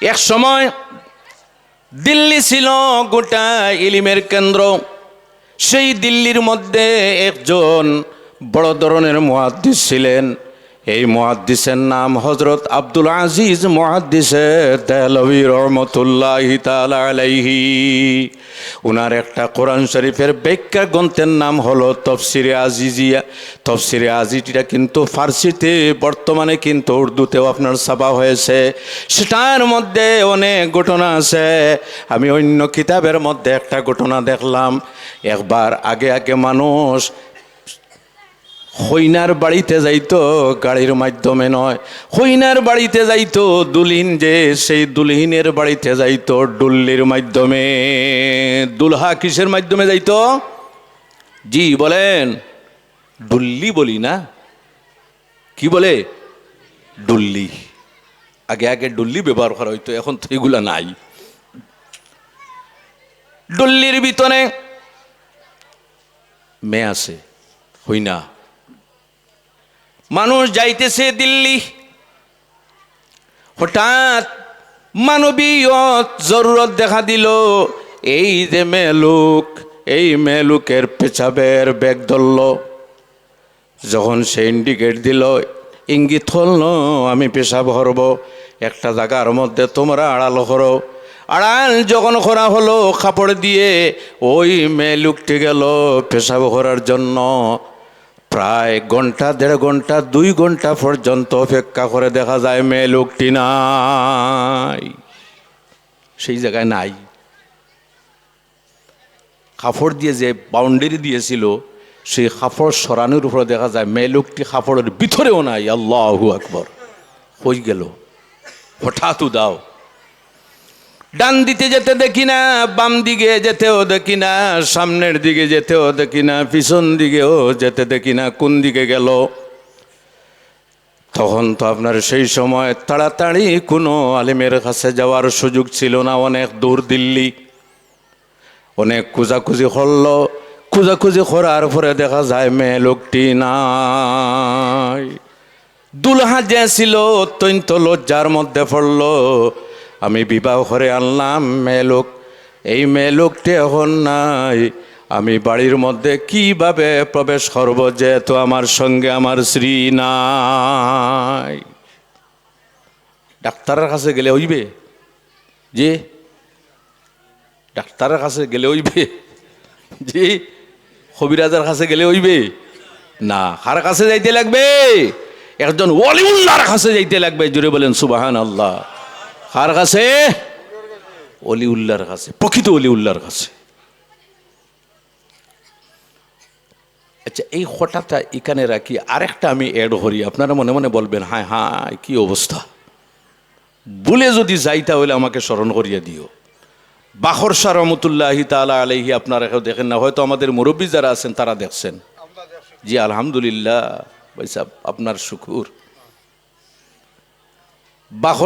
এক সময় দিল্লি ছিল গোটা ইলিমের কেন্দ্র। সেই দিল্লির মধ্যে একজন বড় ধরনের মহাদ্দিস ছিলেন। এই মহাদ্দিসের নাম হজরত আব্দুল আজিজ মহাদ্দিসে দেলবি রহমতুল্লাহ আলাইহি। উনার একটা কোরআন শরীফের ব্যাখ্যা গ্রন্থের নাম হলো তফসিরে আজিজিয়া। তফসিরে আজিটিটা কিন্তু ফার্সিতে, বর্তমানে কিন্তু উর্দুতেও আপনার ছাপা হয়েছে। সেটার মধ্যে অনেক ঘটনা আছে। আমি অন্য কিতাবের মধ্যে একটা ঘটনা দেখলাম। একবার আগে আগে মানুষ হইনার বাড়িতে যাইতো গাড়ির মাধ্যমে নয়। হইনার বাড়িতে যাইতো দুলহিন যে, সেই দুলহিনের বাড়িতে যাইতো ডুল্লির মাধ্যমে। দুলহা কিসের মাধ্যমে যাইতো? জি, বলেন। ডুল্লি বলি না। কি বলে? ডুল্লি। আগে আগে ডুল্লি ব্যবহার করা হইতো, এখন তো এগুলা নাই। ডুল্লির ভিতরে মেয়ে আছে, হইনা। মানুষ যাইতেছে দিল্লি। হঠাৎ মানবীয় জরুরত দেখা দিল। এই যে মেলুক, এই মেলুকের পেছাবের ব্যাগ ধরল। যখন সে ইন্ডিকেট দিল, ইঙ্গিত হল, আমি পেশাব হরব। একটা জায়গার মধ্যে তোমরা আড়াল হরো। আড়াল যখন করা হলো, কাপড় দিয়ে ওই মেলুকটি গেল পেশাব করার জন্য। প্রায় ঘণ্টা, দেড় ঘণ্টা, দুই ঘণ্টা পর্যন্ত অপেক্ষা করে দেখা যায় মেয়ে লোকটি নাই। সেই জায়গায় নাই। কাপড় দিয়ে যে বাউন্ডারি দিয়েছিল, সেই কাপড় সরানোর উপরে দেখা যায় মেয়ে লোকটি কাপড়ের ভিতরেও নাই। আল্লাহু আকবর। হই গেল। হঠাৎ দাও ডান দিতে যেতে দেখি না, বাম দিকে যেতেও দেখি না, সামনের দিকে যেতেও দেখি না, পিছন দিকেও যেতে দেখি না, কোন দিকে গেল? তখন তো আপনার সেই সময় তাড়াতাড়ি কোনো আলিমের কাছে যাওয়ার সুযোগ ছিল না, অনেক দূর দিল্লি। অনেক খুঁজাখুঁজি করল। খুঁজাখুঁজি করার পরে দেখা যায়, মেয়ে লোকটি নাই। দুলহা যে ছিল, অত্যন্ত লজ্জার মধ্যে পড়ল। আমি বিবাহ করে আনলাম মেয়ে লোক এই মেয়ে লোকটি এখন নাই। আমি বাড়ির মধ্যে কীভাবে প্রবেশ করব যেহেতু আমার সঙ্গে আমার শ্রী নাই। ডাক্তারের কাছে গেলে হইবে? জি? ডাক্তারের কাছে গেলে হইবে? জি? কবিরাজার কাছে গেলে হইবে? না। কার কাছে যাইতে লাগবে? একজন ওয়ালিউল্লাহর কাছে যাইতে লাগবে। জুড়ে বলেন সুবাহান আল্লাহ কার কাছে? অলি অলিউল্লাহর কাছে, প্রকৃত অলি অলিউল্লাহর কাছে। আচ্ছা এই হঠাৎ এখানে রাখি, আরেকটা আমি অ্যাড করি, আপনারা মনে মনে বলবেন, হায় হায়, কি অবস্থা? বলে যদি যাই তাহলে আমাকে স্মরণ করিয়ে দিও। শাহ রহমতুল্লাহি তালা আলহি আপনারা দেখেন না, হয়তো আমাদের মুরব্বী যারা আছেন তারা দেখছেন। জি, আলহামদুলিল্লাহ, ভাই সাহেব, আপনার শুকুর।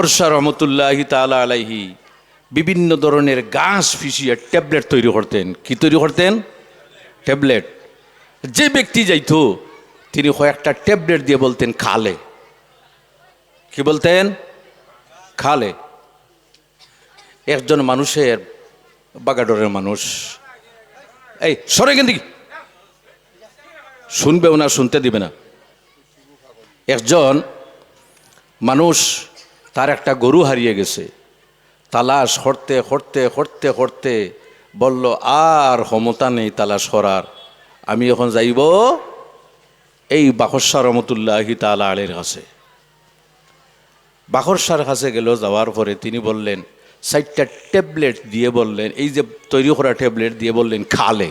শাহ রহমতুল্লাহ তালা আলাইহি বিভিন্ন ধরনের গাছ ফিসিয়ে ট্যাবলেট তৈরি করতেন। কি তৈরি করতেন? ট্যাবলেট। যে ব্যক্তি যাইতো, তিনি কয়েকটা ট্যাবলেট দিয়ে বলতেন, খালে। কি বলতেন? খালে। একজন মানুষের বাগাডরের মানুষ। এই, সরে কেন দিকে শুনবেও না, শুনতে দিবে না। একজন মানুষ তার একটা গরু হারিয়ে গেছে। তালাশ করতে করতে করতে করতে বলল, আর ক্ষমতা নেই তালাশ করার। আমি এখন যাইব এই বাকস্যা রহমতুল্লাহি তালা আলের কাছে। বাকরসার কাছে গেল, যাওয়ার পরে তিনি বললেন সাইটটা ট্যাবলেট দিয়ে বললেন, এই যে তৈরি করা ট্যাবলেট দিয়ে বললেন, খালে।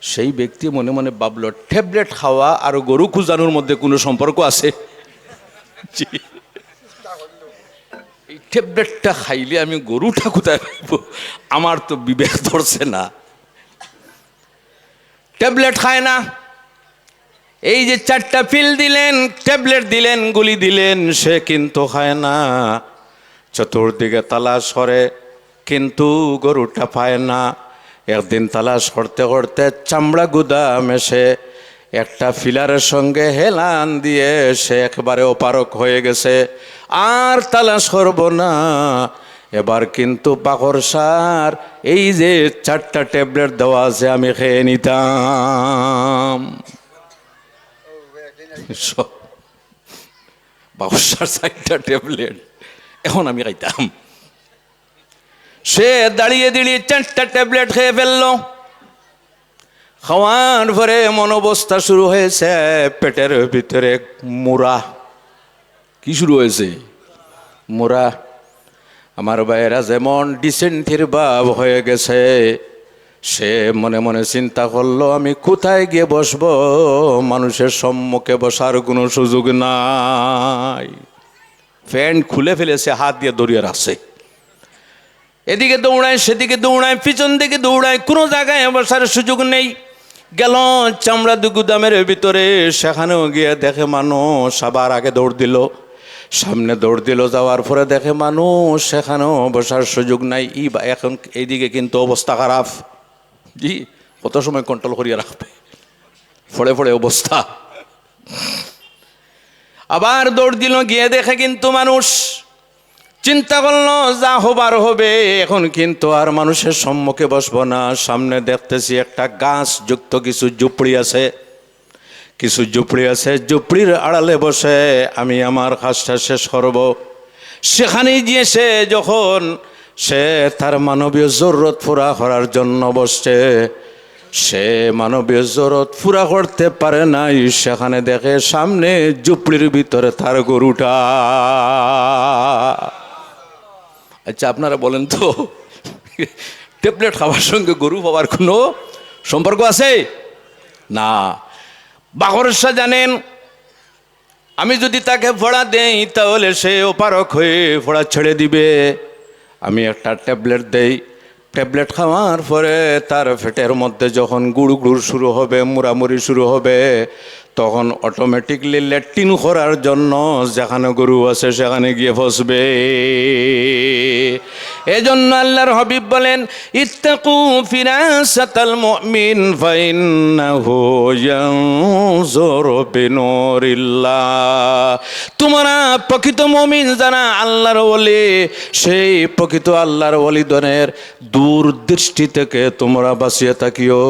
সেই ব্যক্তি মনে মনে ভাবলো, ট্যাবলেট খাওয়া আর গরু খুঁজানোর মধ্যে কোনো সম্পর্ক আছে। এই ট্যাবলেটটা খাইলে আমি গরুটা কোথায় পাইব? আমার তো বিবেক ধরছে না। ট্যাবলেট খায় না। এই যে চারটা পিল দিলেন, ট্যাবলেট দিলেন, গুলি দিলেন, সে কিন্তু খায় না। চতুর্দিকে তালাশ করে, কিন্তু গরুটা পায় না। একদিন তালাশ করতে করতে চামড়া গুদাম এসে একটা ফিলারের সঙ্গে হেলান দিয়ে সে একবারে অপারক হয়ে গেছে। আর তালাশ করব না। এবার কিন্তু পাকর সার, এই যে চারটা ট্যাবলেট দেওয়া আছে, আমি খেয়ে নিতাম। সার চারটা ট্যাবলেট, এখন আমি খাইতাম। সে দাঁড়িয়ে দাঁড়িয়ে চারটা ট্যাবলেট খেয়ে ফেলল। খাওয়ার পরে এমন অবস্থা শুরু হয়েছে পেটের ভিতরে মুরা কি শুরু হয়েছে? মুরা আমার ভাইয়েরা যেমন ডিসেন্টির ভাব হয়ে গেছে সে মনে মনে চিন্তা করল আমি কোথায় গিয়ে বসবো? মানুষের সম্মুখে বসার কোনো সুযোগ নাই। প্যান্ট খুলে ফেলেছে হাত দিয়ে দড়িয়ে রাখছে। এদিকে দৌড়ায় সেদিকে দৌড়ায় পিছন দিকে দৌড়ায় কোনো জায়গায় বসার সুযোগ নেই। গেল চামড়া দুগুদামের ভিতরে, সেখানেও গিয়ে দেখে মানুষ আবার আগে দৌড় দিল। সামনে দৌড় দিল, যাওয়ার পরে দেখে মানুষ সেখানেও বসার সুযোগ নাই। ই বা, এখন এইদিকে কিন্তু অবস্থা খারাপ। জি, কত সময় কন্ট্রোল করিয়া রাখবে? ফড়ে ফড়ে অবস্থা। আবার দৌড় দিল, গিয়ে দেখে কিন্তু মানুষ চিন্তা করল, যা হবার হবে, এখন কিন্তু আর মানুষের সম্মুখে বসবো না। সামনে দেখতেছি একটা গাছ যুক্ত কিছু ঝুপড়ি আছে। কিছু ঝুপড়ি আছে, ঝুপড়ির আড়ালে বসে আমি আমার কাজটা শেষ করব। সেখানেই গিয়ে সে যখন, সে তার মানবীয় জরুরত পুরা করার জন্য বসছে। সে মানবীয় জরুরত পুরা করতে পারে নাই, সেখানে দেখে সামনে ঝুপড়ির ভিতরে তার গরুটা। আচ্ছা আপনারা বলেন তো, ট্যাবলেট খাওয়ার সঙ্গে গরু পাওয়ার কোনো সম্পর্ক আছে? না। বাঘরসা জানেন, আমি যদি তাকে ফোড়া দেই, তাহলে সে ওপারক হয়ে ফোড়া ছেড়ে দিবে। আমি একটা ট্যাবলেট দেই। ট্যাবলেট খাওয়ার পরে তার ফেটের মধ্যে যখন গুড় গুড় শুরু হবে, মুড়ামুড়ি শুরু হবে তখন অটোমেটিকলি ল্যাট্রিন করার জন্য যেখানে গরু আছে সেখানে গিয়ে ফসবে এজন্য আল্লাহর হাবিব বলেন, ইত্তাকু ফিরাসাতাল মুমিন ফাইন্নাহু ইয়ানজুরু বিনুরিল্লাহ। তোমরা প্রকৃত মুমিন যারা আল্লাহর ওলি, সেই প্রকৃত আল্লাহর ওলিদনের দূর দৃষ্টি থেকে তোমরা বাঁচিয়ে থাকিও।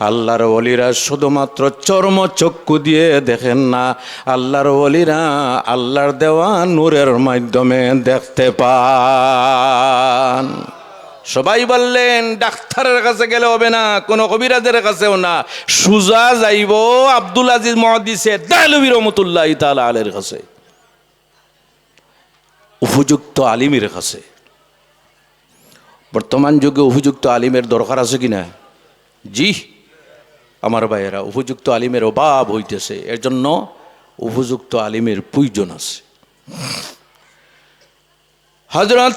আল্লাহর ওলিরা শুধুমাত্র চর্মচক্ষু দিয়ে দেখেন না, আল্লাহর ওলিরা আল্লাহর দেওয়া নূরের মাধ্যমে দেখতে পান। সবাই বললেন, ডাক্তারের কাছে গেলে হবে না, কোনো কবিরাজের কাছেও না। সুজা যাইব আব্দুল আজিজ মহাদিসে, দালবি রহমতুল্লাহ তালা আলের কাছে। উপযুক্ত আলিমের কাছে। বর্তমান যুগে উপযুক্ত আলিমের দরকার আছে কি না? জি। আমার ভাইয়েরা, উপযুক্ত আলিমের অভাব হইতেছে। এর জন্য উপযুক্ত আলিমের প্রয়োজন আছে। হজরত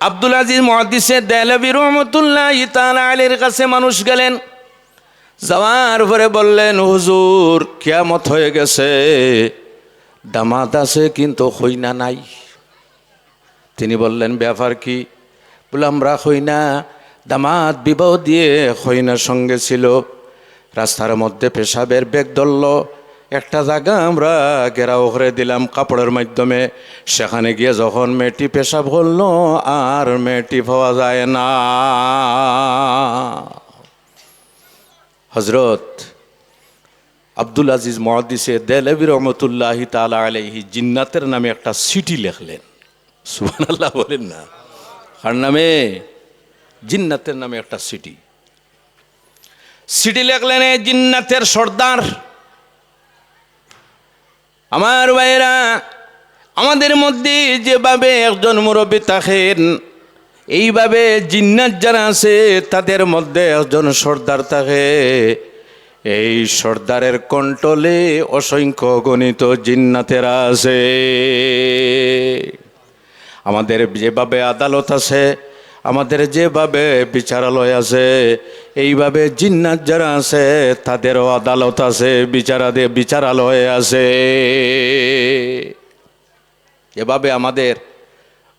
আব্দুল আজিজ মহাদিসে দেলবি রহমতুল্লাহ ইতালা আলীর কাছে মানুষ গেলেন। যাওয়ার পরে বললেন, হুজুর, কিয়ামত হয়ে গেছে। দামাত আছে, কিন্তু হইনা নাই। তিনি বললেন, ব্যাপার কি? বলে আমরা হইনা। দামাত বিবাহ দিয়ে হইনার সঙ্গে ছিল। রাস্তার মধ্যে পেশাবের বেগ ধরল। একটা জায়গা আমরা ঘেরাও করে দিলাম কাপড়ের মাধ্যমে। সেখানে গিয়ে যখন মেয়েটি পেশাব করল, আর মেয়েটি পাওয়া যায় না। হজরত আব্দুল আজিজ মহাদিসে দেলবি রহমতুল্লাহি তালা আলহি জিন্নাতের নামে একটা সিটি লেখলেন। সুবান আল্লাহ বলেন না। কার নামে? জিন্নাতের নামে একটা সিটি সিটি লেখলেন এই জিন্নাতের সর্দার। আমার ভাইয়েরা, আমাদের মধ্যে যেভাবে একজন মুরব্বী থাকেন, এইভাবে জিন্নাত যারা আছে, তাদের মধ্যে একজন সর্দার থাকে। এই সর্দারের কন্ট্রোলে অসংখ্য গণিত জিন্নাতেরা আছে। আমাদের যেভাবে আদালত আছে আমাদের যেভাবে বিচারালয় আছে, এইভাবে জিন্নাত যারা আছে, তাদেরও আদালত আছে বিচারাদে বিচারালয় আছে। এভাবে আমাদের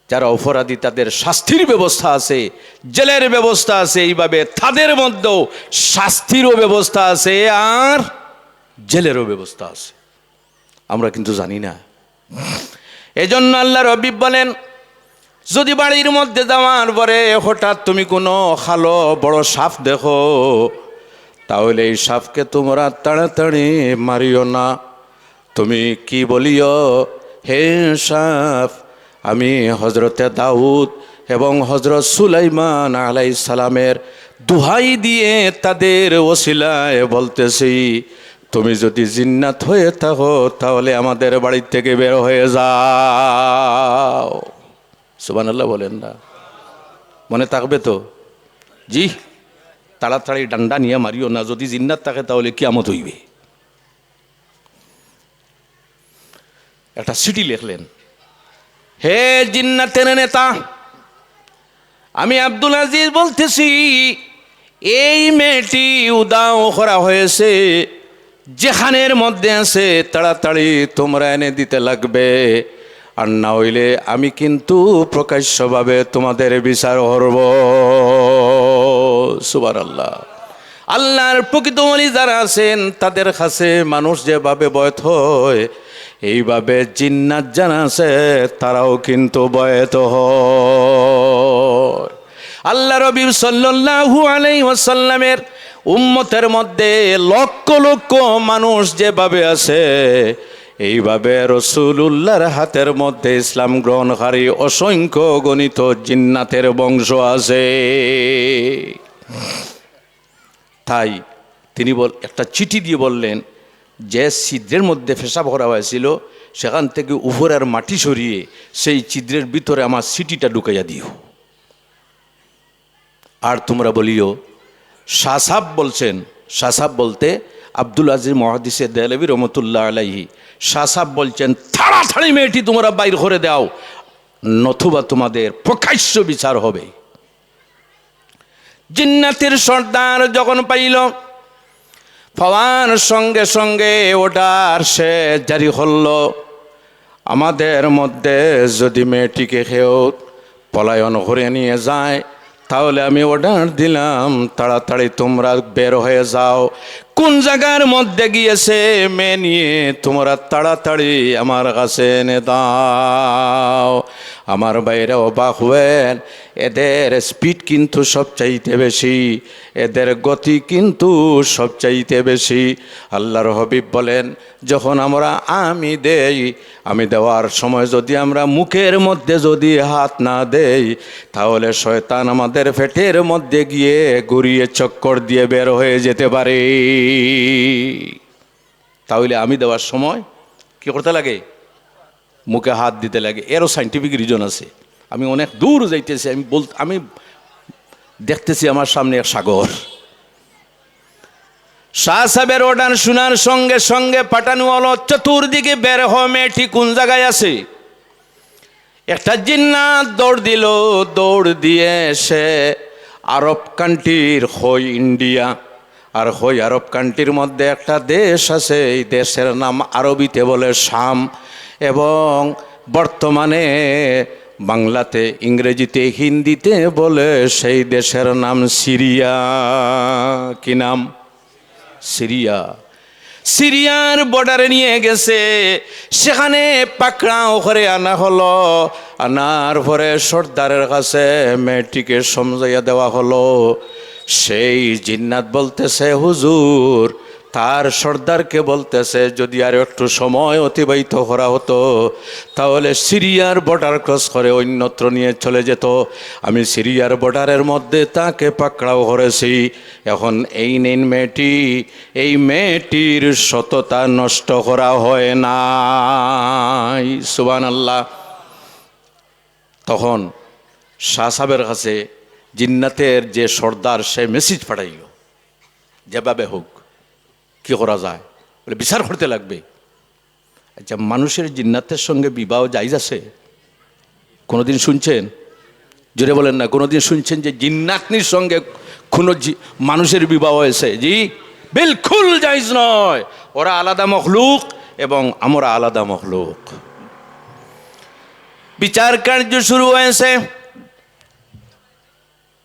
যারা অপরাধী, তাদের শাস্তির ব্যবস্থা আছে, জেলের ব্যবস্থা আছে, এইভাবে তাদের মধ্যেও শাস্তিরও ব্যবস্থা আছে আর জেলেরও ব্যবস্থা আছে। আমরা কিন্তু জানি না। এজন্য আল্লাহ রবি বলেন যদি বাড়ির মধ্যে যাওয়ার পরে হঠাৎ তুমি কোনো খালো বড় সাপ দেখো, তাহলে এই সাপকে তোমরা তাড়াতাড়ি মারিও না। তুমি কি বলিও, হে সাপ, আমি হজরতে দাউদ এবং হজরত সুলাইমান আলাই সালামের দুহাই দিয়ে তাদের ওসিলায় বলতেছি, তুমি যদি জিন্নাত হয়ে থাকো তাহলে আমাদের বাড়ি থেকে বের হয়ে যাও। সুবানাল্লাহ বলেন না। মনে থাকবে তো? জি, তাড়াতাড়ি ডান্ডা নিয়ে মারিও না, যদি জিন্নাত থাকে তাহলে কিয়ামত হইবে। একটা সিটি লিখলেন। হে জিন্নাতের নেতা, আমি আব্দুল আজিজ বলতেছি, এই মেয়েটি উদাও করা হয়েছে, যেখানের মধ্যে আছে, তাড়াতাড়ি তোমরা এনে দিতে লাগবে। আর না হইলে আমি কিন্তু প্রকাশ্যভাবে তোমাদের বিচার করব। সুবার আল্লাহ আল্লাহর প্রকৃত বলি যারা আছেন, তাদের কাছে মানুষ যেভাবে বয়ত হয়, এইভাবে জিন্নাত যারা আছে, তারাও কিন্তু বয়ত হয়। আল্লাহ রবি সাল্লাহু আলাই ওয়াসাল্লামের উম্মতের মধ্যে লক্ষ লক্ষ মানুষ যেভাবে আছে এইভাবে রসুলুল্লাহর হাতের মধ্যে ইসলাম গ্রহণকারী অসংখ্য গণিত জিন্নাতের বংশ আছে। তাই তিনি বল একটা চিঠি দিয়ে বললেন, যে ছিদ্রের মধ্যে পেশাব করা হয়েছিল, সেখান থেকে উপরের মাটি সরিয়ে সেই ছিদ্রের ভিতরে আমার সিটিটা ঢুকাইয়া দিও। আর তোমরা বলিও শাসাব বলছেন শাসাব বলতে আব্দুল আজিজ মহাদিসে দেলবি রহমতুল্লাহ আলাইহি শাসাব বলছেন, তাড়াতাড়ি মেয়েটি তোমরা বাইর করে দাও, নতুবা তোমাদের প্রকাশ্য বিচার হবে। জিন্নাতের সর্দার যখন পাইল পাওয়ার সঙ্গে সঙ্গে ওটার সে জারি হল আমাদের মধ্যে যদি মেয়েটিকে খেয়েও পলায়ন করে নিয়ে যায় তাহলে আমি অর্ডার দিলাম। তাড়াতাড়ি তোমরা বের হয়ে যাও। কোন জায়গার মধ্যে গিয়েছে মেয়ে নিয়ে, তোমরা তাড়াতাড়ি আমার কাছে এনে দাও। আমার বাইরে অবাক হবেন, এদের স্পিড কিন্তু সবচাইতে বেশি, এদের গতি কিন্তু সবচাইতে বেশি। আল্লাহর হবিব বলেন, যখন আমরা আমি দেই, আমি দেওয়ার সময় যদি আমরা মুখের মধ্যে যদি হাত না দেই, তাহলে শয়তান আমাদের পেটের মধ্যে গিয়ে ঘুরিয়ে চক্কর দিয়ে বের হয়ে যেতে পারে। তাহলে আমি দেওয়ার সময় কি করতে লাগে? মুখে হাত দিতে লাগে, এরও সাইন্টিফিক রিজন আছে। আমি অনেক দূর যাইতেছি, আমি বল, আমি দেখতেছি আমার সামনে এক সাগর। শাহ সাহেবের অর্ডার শোনার সঙ্গে সঙ্গে পাঠানো হলো, চতুর্দিকে বের মেয়েটি কোন জায়গায় আছে? একটা জিন্নাত দৌড় দিল, দৌড় দিয়ে সে আরব কান্ট্রির হই ইন্ডিয়া। আর হই আরব কান্ট্রির মধ্যে একটা দেশ আছে, এই দেশের নাম আরবিতে বলে শাম। এবং বর্তমানে বাংলাতে, ইংরেজিতে, হিন্দিতে বলে সেই দেশের নাম সিরিয়া। কি নাম? সিরিয়া। সিরিয়ার বর্ডারে নিয়ে গেছে। সেখানে পাকড়াও করে আনা হলো। আনার পরে সর্দারের কাছে মেয়েটিকে সমঝাইয়া দেওয়া হলো। সেই জিন্নাত বলতেছে, হুজুর তার সর্দারকে বলতেছে, যদি আর একটু সময় অতিবাহিত করা হতো, তাহলে সিরিয়ার বর্ডার ক্রস করে অন্যত্র নিয়ে চলে যেত। আমি সিরিয়ার বর্ডারের মধ্যে তাকে পাকড়াও করেছি। এখন এই নিন মেয়েটি, এই মেয়েটির সততা নষ্ট করা হয় না সুবান আল্লাহ তখন শাহ সাহেবের কাছে জিন্নাতের যে সর্দার, সে মেসেজ পাঠাইল। যেভাবে হোক। কি করা যায়? বলে বিচার করতে লাগবে। আচ্ছা মানুষের জিন্নাতের সঙ্গে বিবাহ জায়জ আছে? কোনোদিন শুনছেন? জোরে বলেন না, কোনোদিন শুনছেন যে জিন্নাতনির সঙ্গে কোনো মানুষের বিবাহ হয়েছে? জি, বিলকুল জায়জ নয়। ওরা আলাদা মখলুক এবং আমরা আলাদা মখলুক। বিচার কার্য শুরু হয়েছে।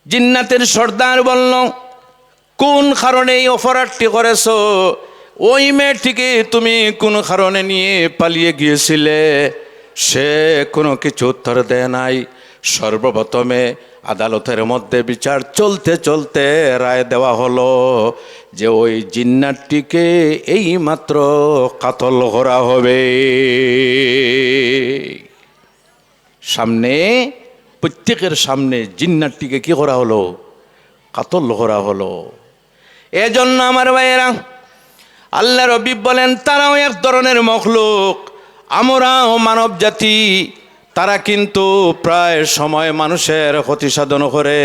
জিন্নাতের সর্দার বলল কোন কারণে এই অপরাধটি করেছ? ওই মেয়েটিকে তুমি কোনো কারণে নিয়ে পালিয়ে গিয়েছিলে? সে কোনো কিছু উত্তর দেয় নাই। সর্বপ্রথমে আদালতের মধ্যে বিচার চলতে চলতে রায় দেওয়া হলো যে ওই জিন্নারটিকে এই মাত্র কাতল করা হবে। সামনে, প্রত্যেকের সামনে জিন্নারটিকে কি করা হলো? কাতল করা হলো। এজন্য আমার ভাইয়েরা, আল্লাহ রবি বলেন, তারাও এক ধরনের মখলুক। আমরাও মানব জাতি, তারা কিন্তু প্রায় সময় মানুষের ক্ষতি সাধন করে